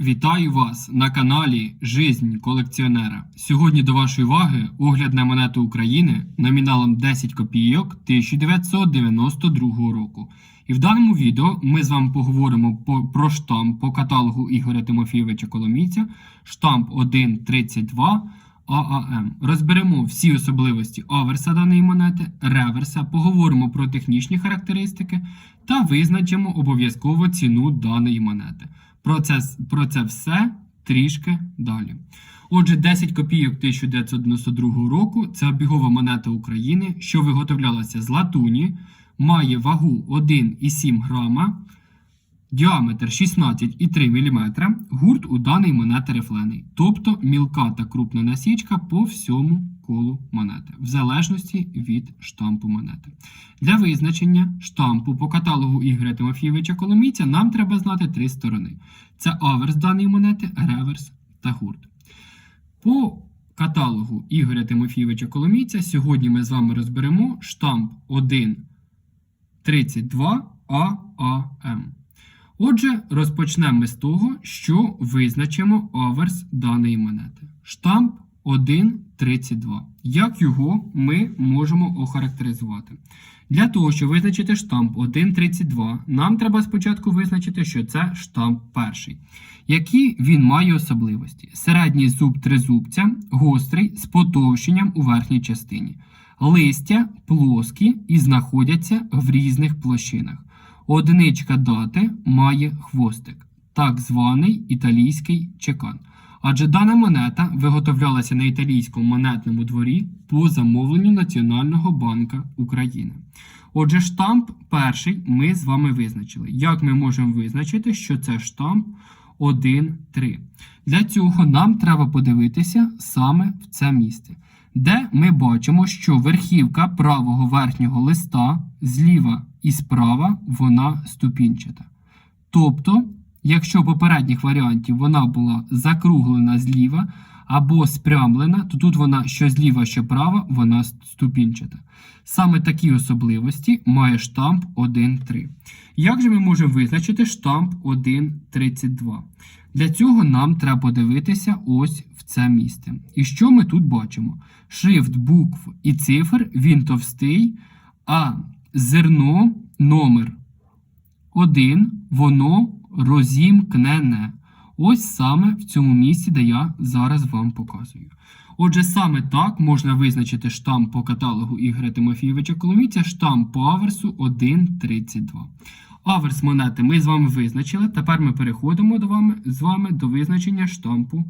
Вітаю вас на каналі Жизнь колекціонера. Сьогодні до вашої уваги огляд на монету України номіналом 10 копійок 1992 року. І в даному відео ми з вами поговоримо по- про штамп по каталогу Ігоря Тимофійовича Коломійця, штамп 1.32 ААМ. Розберемо всі особливості аверса даної монети, реверса, поговоримо про технічні характеристики та визначимо обов'язково ціну даної монети. Про це, про це все трішки далі. Отже, 10 копійок 1992 року це обігова монета України, що виготовлялася з латуні, має вагу 1,7 грама, діаметр 16,3 мм, гурт у даної монети рифлений, тобто мілка та крупна насічка по всьому колу монети, в залежності від штампу монети. Для визначення штампу по каталогу Ігоря Тимофійовича Коломійця нам треба знати три сторони: це аверс даної монети, реверс та гурт. По каталогу Ігоря Тимофійовича Коломійця сьогодні ми з вами розберемо штамп 1.32 ААМ. Отже, розпочнемо ми з того, що визначимо аверс даної монети. Штамп 1.32. Як його ми можемо охарактеризувати? Для того, щоб визначити штамп 1.32, нам треба спочатку визначити, що це штамп перший. Які він має особливості? Середній зуб тризубця, гострий з потовщенням у верхній частині. Листя плоскі і знаходяться в різних площинах. Одиничка дати має хвостик, так званий італійський чекан. Адже дана монета виготовлялася на італійському монетному дворі по замовленню Національного банка України. Отже, штамп перший ми з вами визначили. Як ми можемо визначити, що це штамп 1.3? Для цього нам треба подивитися саме в це місце, де ми бачимо, що верхівка правого верхнього листа зліва і справа вона ступінчата. Тобто, якщо попередніх варіантів вона була закруглена зліва або спрямлена, то тут вона що зліва, що права, вона ступінчата. Саме такі особливості має штамп 1.3. Як же ми можемо визначити штамп 1.32? Для цього нам треба подивитися ось в це місце. І що ми тут бачимо? Шрифт букв і цифр він товстий, а зерно номер 1, воно розімкнене. Ось саме в цьому місці, де я зараз вам показую. Отже, саме так можна визначити штамп по каталогу Ігоря Тимофійовича Коломійця, штамп по аверсу 1.32. Аверс монети ми з вами визначили. Тепер ми переходимо до вами, з вами до визначення штампу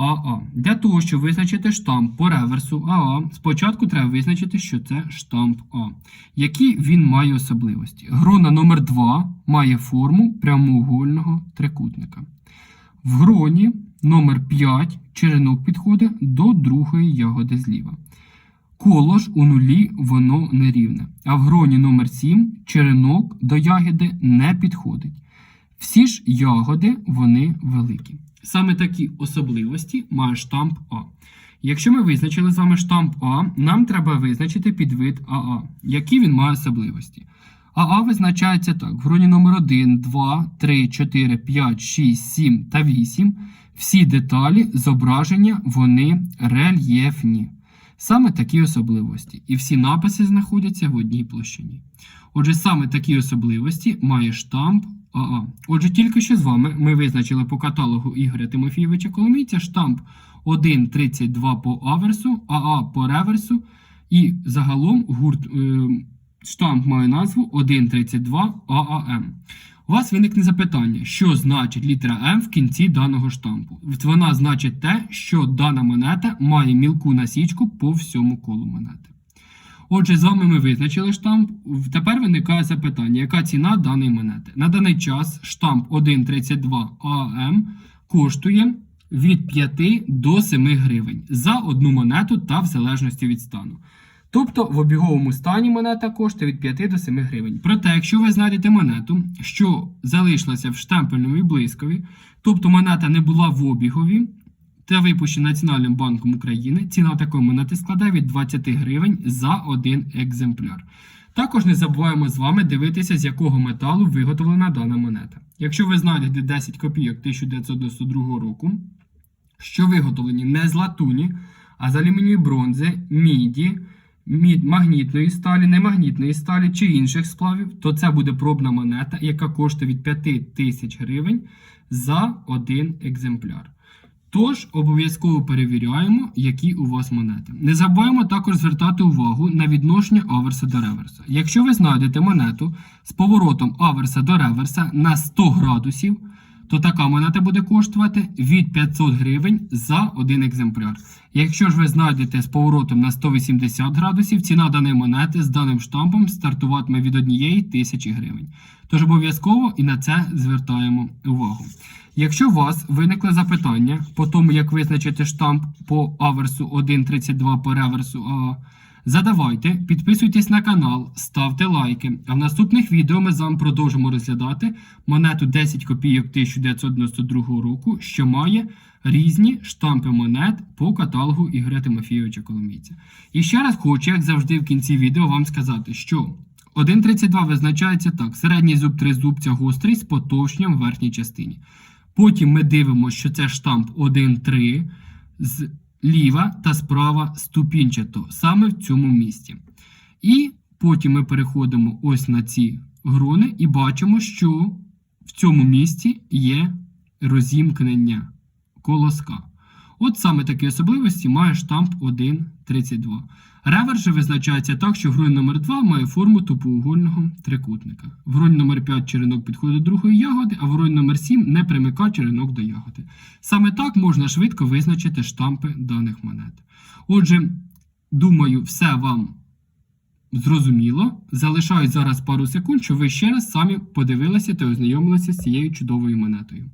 АА. Для того, щоб визначити штамп по реверсу АА, спочатку треба визначити, що це штамп А. Які він має особливості? Грона номер 2 має форму прямоугольного трикутника. В гроні номер 5 черенок підходить до другої ягоди зліва. Коло ж у нулі воно нерівне. А в гроні номер 7 черенок до ягоди не підходить. Всі ж ягоди вони великі. Саме такі особливості має штамп А. Якщо ми визначили з вами штамп А, нам треба визначити підвид АА. Які він має особливості? АА визначається так: в гроні номер 1, 2, 3, 4, 5, 6, 7 та 8. Всі деталі зображення вони рельєфні. Саме такі особливості. І всі написи знаходяться в одній площині. Отже, саме такі особливості має штамп АА. Отже, тільки що з вами ми визначили по каталогу Ігоря Тимофійовича Коломійця штамп 1.32 по аверсу, АА по реверсу. І загалом гурт, е, штамп має назву 1.32 ААМ. У вас виникне запитання, що значить літера М в кінці даного штампу. Вона значить те, що дана монета має мілку насічку по всьому колу монети. Отже, з вами ми визначили штамп. Тепер виникає запитання, яка ціна даної монети. На даний час штамп 1.32 АМ коштує від 5 до 7 гривень за одну монету та в залежності від стану. Тобто в обіговому стані монета коштує від 5 до 7 гривень. Проте, якщо ви знайдете монету, що залишилася в штемпельному і блискові, тобто монета не була в обігові, та випущена Національним банком України, ціна такої монети складає від 20 гривень за один екземпляр. Також не забуваємо з вами дивитися, з якого металу виготовлена дана монета. Якщо ви знайдете 10 копійок 1992 року, що виготовлені не з латуні, а з алюмінію бронзи, міді, мід магнітної сталі, немагнітної сталі чи інших сплавів, то це буде пробна монета, яка коштує від 5 тисяч гривень за один екземпляр. Тож обов'язково перевіряємо, які у вас монети. Не забуваємо також звертати увагу на відношення аверса до реверса. Якщо ви знайдете монету з поворотом аверса до реверса на 100 градусів, то така монета буде коштувати від 500 гривень за один екземпляр. Якщо ж ви знайдете з поворотом на 180 градусів, ціна даної монети з даним штампом стартуватиме від 1 тисячі гривень. Тож обов'язково і на це звертаємо увагу. Якщо у вас виникли запитання по тому, як визначити штамп по аверсу 1.32 по реверсу задавайте, підписуйтесь на канал, ставте лайки. А в наступних відео ми з вами продовжимо розглядати монету 10 копійок 1992 року, що має різні штампи монет по каталогу Ігоря Тимофійовича Коломійця. І ще раз хочу, як завжди, в кінці відео вам сказати, що 1.32 визначається так: середній зуб тризубця гострий з потовщенням в верхній частині. Потім ми дивимося, що це штамп 1.3 ліва та справа ступінчато, саме в цьому місці. І потім ми переходимо ось на ці грони і бачимо, що в цьому місці є розімкнення колоска. От саме такі особливості має штамп 1 32. же визначається так, що гронь номер 2 має форму тупоугольного трикутника. В грунь номер 5 черенок підходить до другої ягоди, а в гронь номер 7 не примика черенок до ягоди. Саме так можна швидко визначити штампи даних монет. Отже, думаю, все вам зрозуміло. Залишаю зараз пару секунд, щоб ви ще раз самі подивилися та ознайомилися з цією чудовою монетою.